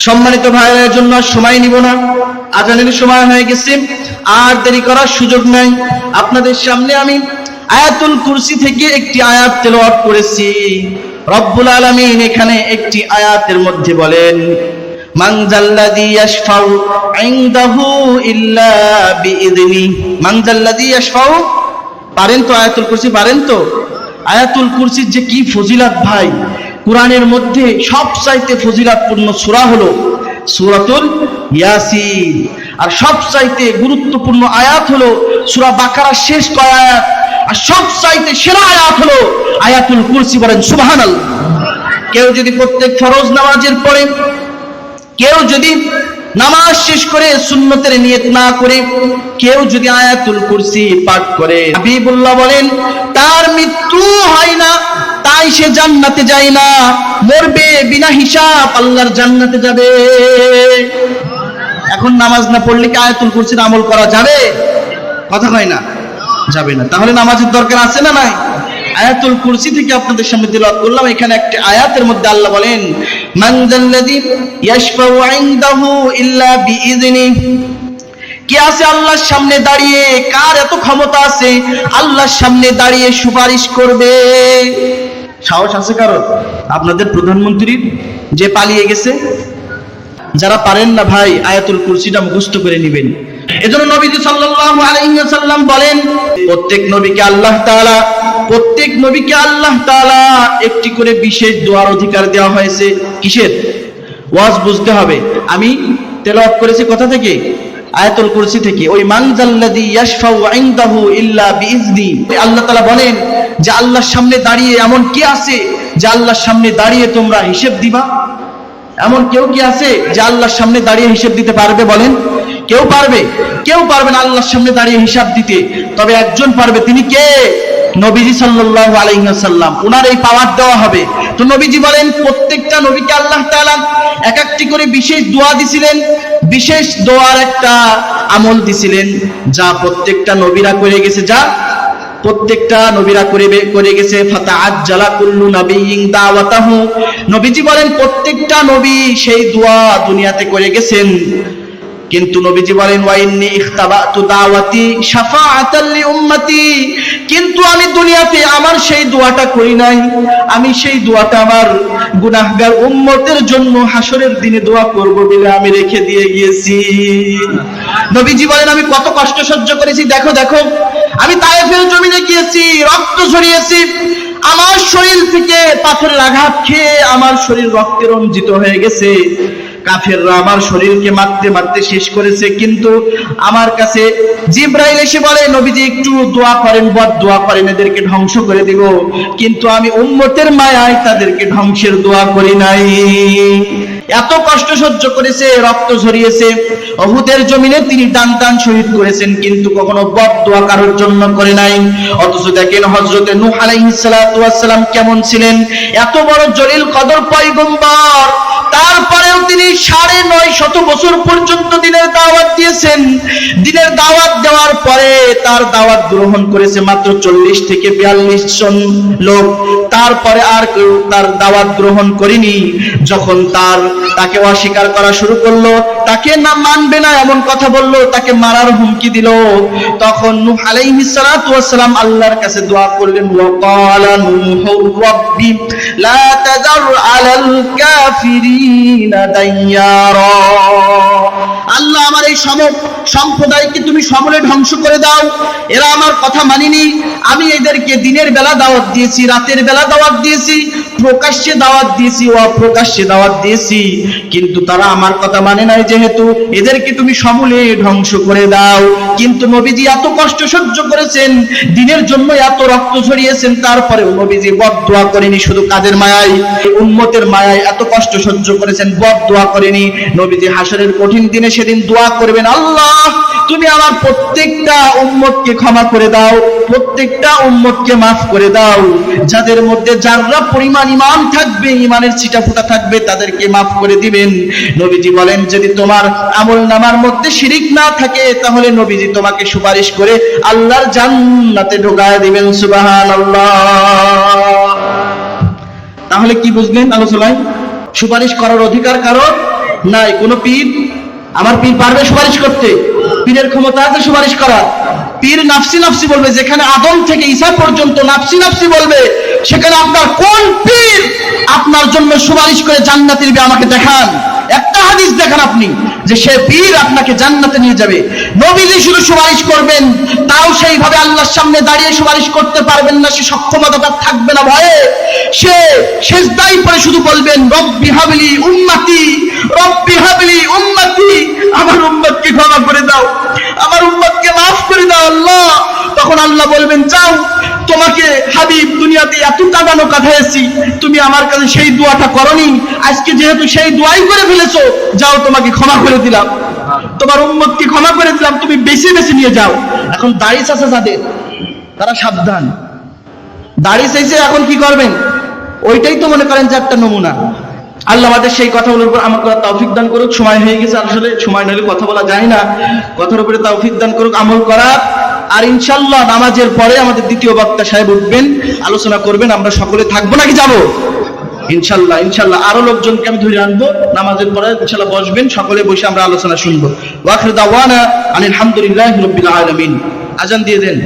সম্মানিত ভাইয়ের জন্য সময় নিব না। আজানের সময় হয়ে গেছে। আর দেরি করার সুযোগ নাই। আপনাদের সামনে আমি আয়াতুল কুরসি থেকে একটি আয়াত তেলাওয়াত করেছি। রব্বুল আলামিন এখানে একটি আয়াতের মধ্যে বলেন পারেন তো আয়াতুল কুরসি? পারেন তো? আয়াতুল কুরসির যে কি ফজিলাত ভাই? কোরআনের মধ্যে সব চাইতে ফজিলাতপূর্ণ সূরা হলো সূরাতুল ইয়াসিন। আর সব চাইতে গুরুত্বপূর্ণ আয়াত হলো সূরা বাকারার শেষ কয় আয়াত? আর সব চাইতে সেরা আয়াত হলো আয়াতুল কুরসি বলেন, সুবহানাল্লাহ। কেউ যদি প্রত্যেক ফরজ নামাজের পরে, কেউ যদি নামাজ শেষ করে সুন্নতের নিয়ত না করে, কেউ যদি আয়াতুল কুরসি পাঠ করে, হাবিবুল্লাহ বলেন, তার মৃত্যু হয় না তাই সে জান্নাতে যায় না। মরবে বিনা হিসাব আল্লাহর জান্নাতে যাবে। এখন নামাজ না পড়লে কি আয়াতুল কুরসির আমল করা যাবে? কথা হয় না? যাবে না। তাহলে নামাজের দরকার আছে না নাই? আয়াতুল কুরসি থেকে আপনাদের সামনে তেলাওয়াত করলাম। এখানে একটি আয়াতের মধ্যে আল্লাহ বলেন, মান যাল্লাযী ইয়াশফাউ ইনদাহু ইল্লা বিইذনি কে আছে আল্লাহর সামনে দাঁড়িয়ে? কার এত ক্ষমতা আছে? আল্লাহর সামনে দাঁড়িয়ে সুপারিশ করবে। সাহস আছে কারণ আপনাদের প্রধানমন্ত্রীর যে পালিয়ে গেছে, যারা পারেন না ভাই, আয়াতুল কুরসিটা মুখস্থ করে নেবেন। এজন্য নবীজি সাল্লাল্লাহু আলাইহি ওয়াসাল্লাম বলেন, প্রত্যেক নবীকে আল্লাহ তাআলা, প্রত্যেক নবীকে আল্লাহ তাআলা একটি করে বিশেষ দোয়ার অধিকার দেওয়া হয়েছে। কিসের? ওয়াজ বুঝতে হবে। আমি তেলাওয়াত করেছি কথা থেকে? আয়াতুল কুরসি থেকে। ওই মানজাল্লাযী ইয়াশফাউ ইনদাহু ইল্লা বিইذনি আল্লাহ তাআলা বলেন যে আল্লাহর সামনে দাঁড়িয়ে এমন কে আছে যে আল্লাহর সামনে দাঁড়িয়ে তোমরা হিসেব দিবা? এমন কেউ কি আছে যে আল্লাহর সামনে দাঁড়িয়ে হিসেব দিতে পারবে বলেন? কেউ পারবে? কেউ পারবে না আল্লাহর সামনে দাঁড়িয়ে হিসাব দিতে। তবে একজন পারবে। তিনি কে? নবীজি সাল্লাল্লাহু আলাইহি ওয়াসাল্লাম। ওনার এই পাওয়ার দেওয়া হবে। তো নবীজি বলেন, প্রত্যেকটা নবীকে আল্লাহ তাআলা এক একটি করে বিশেষ দোয়া দিছিলেন। বিশেষ দোয়ার একটা আমল দিছিলেন, যা প্রত্যেকটা নবীরা করে গেছে। যা প্রত্যেকটা নবীরা করে করে গেছে ফাতা আজ্জালা কুল্লু নাবিয়িন দাওয়াতাহু। নবীজি বলেন, প্রত্যেকটা নবী সেই দোয়া দুনিয়াতে করে গেছেন। কিন্তু নবীজি বলেন, ওয়াইন্নি ইখতাবাতু দাওয়াতি শাফাআতাল লি উম্মতি কিন্তু আমি দুনিয়াতে আমার সেই দোয়াটা করি নাই। আমি সেই দোয়াটা আমার গুনাহগার উম্মতের জন্য হাসরের দিনে দোয়া করব বলে আমি রেখে দিয়ে গিয়েছি। নবীজি বলেন, আমি কত কষ্ট সহ্য করেছি। দেখো দেখো, আমি তায়েফের জমিনে গিয়েছি, রক্ত ঝরিয়েছি। আমার শরীর থেকে পাথরের আঘাত খেয়ে আমার শরীর রক্তে রঞ্জিত হয়ে গেছে। কাফেররা আমার শরীরকে মারতে মারতে শেষ করেছে, কিন্তু আমার কাছে জিব্রাইল এসে বলে, নবীজি, একটু দোয়া করেন, বদ দোয়া করেন, এদেরকে ধ্বংস করে দিব। কিন্তু আমি উম্মতের মায়ায় তাদেরকে ধ্বংসের দোয়া করি নাই। এত কষ্ট সহ্য করেছে, রক্ত ঝরিয়েছে। অহুদের জমিনে তিনি দান দান শহীদ করেছেন, কিন্তু কখনো বদ দোয়া কারোর জন্য করে নাই। অথচ দেখেন হজরতে নূহ আলাইহিস সালাতু ওয়াস সালাম কেমন ছিলেন। এত বড় জলিল কদর পয়গম্বর, তারপরেও তিনি সাড়ে নয় শত বছর পর্যন্ত দিনের দাওয়াত দিয়েছেন। দিনের দাওয়াত দেওয়ার পরে তার দাওয়াত গ্রহণ করেছে মাত্র চল্লিশ থেকে বিয়াল্লিশ জন লোক। তারপরে আর কেউ তার দাওয়াত গ্রহণ করেনি। যখন তার তাকে অস্বীকার করা শুরু করল, তাকে না মানবে না এমন কথা বলল, তাকে মারার হুমকি দিল। তখন নূহ আলাইহিস আল্লাহর কাছে দোয়া করলেন ওয়া ক্বালা নূহু, রাব্বি, লা আলাল কাফিরিনা দাইয়ারা। আল্লাহ আমার এই সম সম্প্রদায়কে তুমি সমলে ধ্বংস করে দাও। এরা আমার কথা মানিনি। আমি এদেরকে দিনের বেলা দাওয়াত দিয়েছি, রাতের বেলা দাওয়াত দিয়েছি, প্রকাশ্যে দাওয়াত দিয়েছি ও অপ্রকাশ্যে দাওয়াত দিয়েছি। কিন্তু তারা আমার কথা মানে নাই যেহেতু এদেরকে তুমি সমূলে ধ্বংস করে দাও। কিন্তু নবীজি এত কষ্ট সহ্য করেছেন, দিনের জন্য এত রক্ত ঝরিয়েছেন, তারপরেও নবীজি বদ দোয়া করেনি শুধু কাদের মায়ায় উন্মতের মায়ায় এত কষ্ট সহ্য করেছেন বদ দোয়া করেনি। নবীজি হাসরের কঠিন দিনে সেদিন দোয়া করবেন, আল্লাহ, তুমি আমার প্রত্যেকটা উম্মতকে ক্ষমা করে দাও, প্রত্যেকটা উম্মতকে মাফ করে দাও। যাদের মধ্যে যাররা পরিমাণ ইমান থাকবে ইমানের ছিটা ফুটা থাকবে, তাদেরকে মাফ করে দিবেন। নবীজি বলেন, যদি তোমার আমল নামার মধ্যে শিরিক না থাকে, তাহলে নবীজি তোমাকে সুপারিশ করে আল্লাহর জান্নাতে ঢোকায় দিবেন, সুবহানাল্লাহ। তাহলে কি বুঝলেন আলোচনায়? সুপারিশ করার অধিকার কারও নাই। কোনো পীর? আমার পীর পারবে সুপারিশ করতে। পীরের ক্ষমতা আছে সুপারিশ করা পীর নাফসি নাফসি বলবে, যেখানে আদম থেকে ঈসা পর্যন্ত নাফসি নাফসি বলবে, সেখানে আপনার কোন পীর আপনার জন্য সুপারিশ করে জান্নাতে দিবে আমাকে দেখান? একটা হাদিস দেখান আপনি, যে সে পীর আপনাকে জান্নাতে নিয়ে যাবে। নবীজি শুধু সুপারিশ করবেন, তাও সেইভাবে আল্লাহর সামনে দাঁড়িয়ে সুপারিশ করতে পারবেন না, সে সক্ষমতা তার থাকবে না ভয়ে। সে শেষদাই পরে শুধু বলবেন, রব্বি হাবলি উম্মতি রব্বি হাবলি উম্মতি, আমার উম্মতকে ক্ষমা করে দাও, আমার উম্মতকে মাফ করে দাও আল্লাহ। তখন আল্লাহ বলবেন তোমাকে হাবিব দুনিয়াতে এত কাঁদানো তুমি আমার কাছে সেই দোয়াটা করনি। আজকে যেহেতু সেই দোয়াই করে ফেলেছো, যাও, তোমাকে ক্ষমা করে দিলাম। তোমার উম্মতকে ক্ষমা করে দিলাম, তুমি বেশি বেশি নিয়ে যাও। এখন দাড়ি চাষা যাদের, তারা সাবধান। দাড়ি চাইছে, এখন কি করবেন? ওইটাই তো মনে করেন যে একটা নমুনা। আল্লাহ আমাদের সেই কথাগুলোর উপর আমার কথা তৌফিক দান করুক। সময় হয়ে গেছে আসলে সময় নইলে কথা বলা যায় না। কথার উপরে তৌফিক দান করুক, আমল করার। আর ইনশাল্লাহ নামাজের পরে আমাদের দ্বিতীয় বক্তা সাহেব উঠবেন, আলোচনা করবেন, আমরা সকলে থাকব নাকি যাব? ইনশাল্লাহ ইনশাল্লাহ আরও লোকজনকে আমি ধরে আনব, নামাজের পরে ইনশাল্লাহ বসবেন, সকলে বসে আমরা আলোচনা শুনব। ওয়াখির দাওয়ানা আনিল হামদুলিল্লাহি রাব্বিল আলামিন। আজান দিয়ে দেন।